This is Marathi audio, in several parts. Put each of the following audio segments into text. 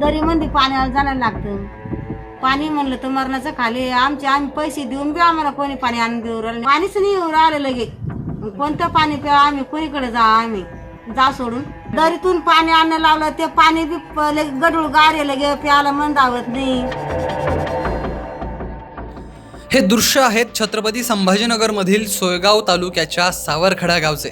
दरीमध्ये पाण्याला जायला लागतं. पाणी म्हणलं तर मरणाचं खाली. आमचे आम्ही पैसे देऊन बी आम्हाला कोणी पाणी आणून देऊ राहिलं पाणीच नाही येऊ राहिलं लगे. कोणतं पाणी प्या? आम्ही कोणीकडे जा? आम्ही जा सोडून. दरीतून पाणी आणणं लावलं ते पाणी बी गडूळ गारे लगे प्यायला मन दावत नाही. हे दृश्य आहेत छत्रपती संभाजीनगरमधील सोयगाव तालुक्याच्या सावरखडा गावचे.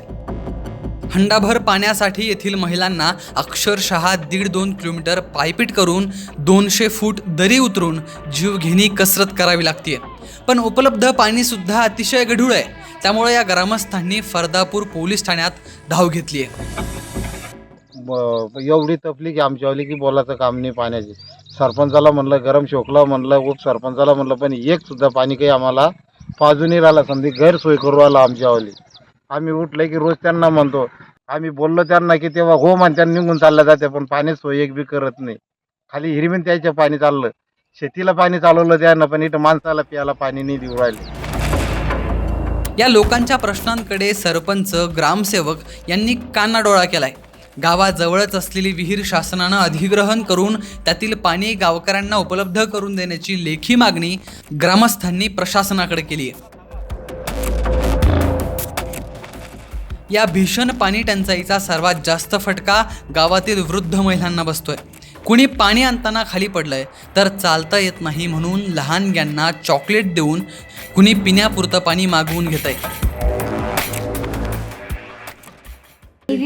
हंडाभर पाण्यासाठी येथील महिलांना अक्षरशः दीड दोन किलोमीटर पायपीट करून दोनशे फूट दरी उतरून जीवघेणी कसरत करावी लागते. पण उपलब्ध पाणीसुद्धा अतिशय गढूळ आहे. त्यामुळे या ग्रामस्थांनी फरदापूर पोलीस ठाण्यात धाव घेतली आहे. एवढी तपली की आमच्यावाली की बोलायचं काम नाही पाण्याची. सरपंचाला म्हणलं गरम शोकला म्हणलं उपसरपंचाला म्हणलं पण एक सुद्धा पाणी काही आम्हाला पाजून राहिला समधी गैरसोय करू आला आमच्यावाली. आम्ही उठलं की रोज त्यांना म्हणतो. आम्ही बोललो त्यांना की तेव्हा हो म्हणत्या निघून चालल्या जाते पण पाणी सोय एक बी करत नाही. खाली हिरवीन त्याच्या पाणी चाललं. शेतीला पाणी चालवलं त्यांना पण इथं माणसाला प्यायला पाणी नाही देऊ राहिले. या लोकांच्या प्रश्नांकडे सरपंच ग्रामसेवक यांनी कानाडोळा केलाय. गावाजवळच असलेली विहीर शासनानं अधिग्रहण करून त्यातील पाणी गावकऱ्यांना उपलब्ध करून देण्याची लेखी मागणी ग्रामस्थांनी प्रशासनाकडे केली आहे या भीषण पाणी टंचाईचा सर्वात जास्त फटका गावातील वृद्ध महिलांना बसतोय. कुणी पाणी आणताना खाली पडलंय तर चालता येत नाही म्हणून लहानग्यांना चॉकलेट देऊन कुणी पिण्यापुरतं पाणी मागवून घेत आहे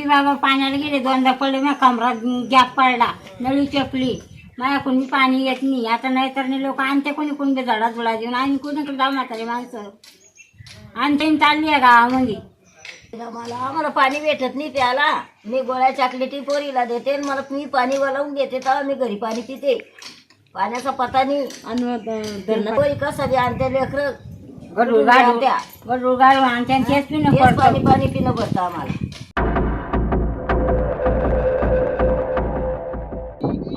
बाबा पाण्याला गेले दोनदा पडले ना कमरात गॅप पडला नळी चपली. माझ्या कोणी पाणी येत नाही. आता नाही तर लोक आणते कोणी कोणी झाडा झुडा देऊन आणि कोणीकडे जाऊन म्हातारे माणसं. आणते चालली आहे गावामध्ये. मला आम्हाला पाणी भेटत नाही प्यायला. मी गोळ्या चॉकलेटी पोरीला देते आणि मला मी पाणी बोलावून घेते तेव्हा मी घरी पाणी पिते. पाण्याचा पता नाही. आणि पोरी कसं बी आणते लेकरं. गडूळ गाडू गडूळ. गाडू आणि त्यांचेच पिणं तेच पडतं. पाणी पाणी पिणं पडतं आम्हाला.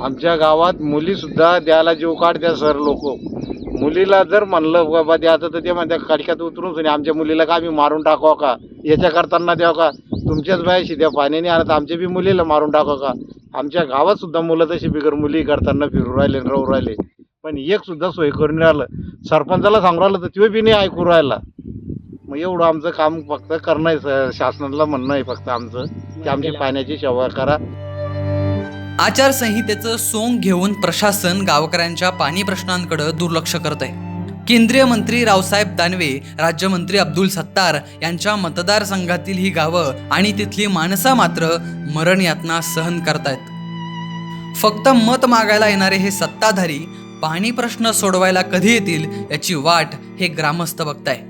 आमच्या गावात मुली सुद्धा द्यायला जीव काढत्या सर लोक. मुलीला जर म्हणलं बाबा द्यायचं तर ते म्हणत्या खडक्यात उतरून सुनी आमच्या मुलीला का आम्ही मारून टाकावं का? याच्या करताना द्यावं का? तुमच्याच बायाशी द्या पाण्याने आणत आमच्या बी मुलीला मारून टाकावं का? आमच्या गावात सुद्धा मुलं तशी बिगर मुली करताना फिरू राहिले राहू राहिले. पण एक सुद्धा सोय करून राहिलं. सरपंचाला सांगू राहिलं तर तो बी नाही ऐकू राहिला. मग एवढं आमचं काम फक्त करणं आहे स- शासनाला म्हणणं आहे फक्त आमचं. की आमची पाण्याची सेवा करा. आचारसंहितेचं सोंग घेऊन प्रशासन गावकऱ्यांच्या पाणी प्रश्नांकडे दुर्लक्ष करत आहे केंद्रीय मंत्री रावसाहेब दानवे राज्यमंत्री अब्दुल सत्तार यांच्या मतदारसंघातील ही गावं आणि तिथली माणसं मात्र मरण यातना सहन करतायत. फक्त मत मागायला येणारे हे सत्ताधारी पाणी प्रश्न सोडवायला कधी येतील याची वाट हे ग्रामस्थ बघताय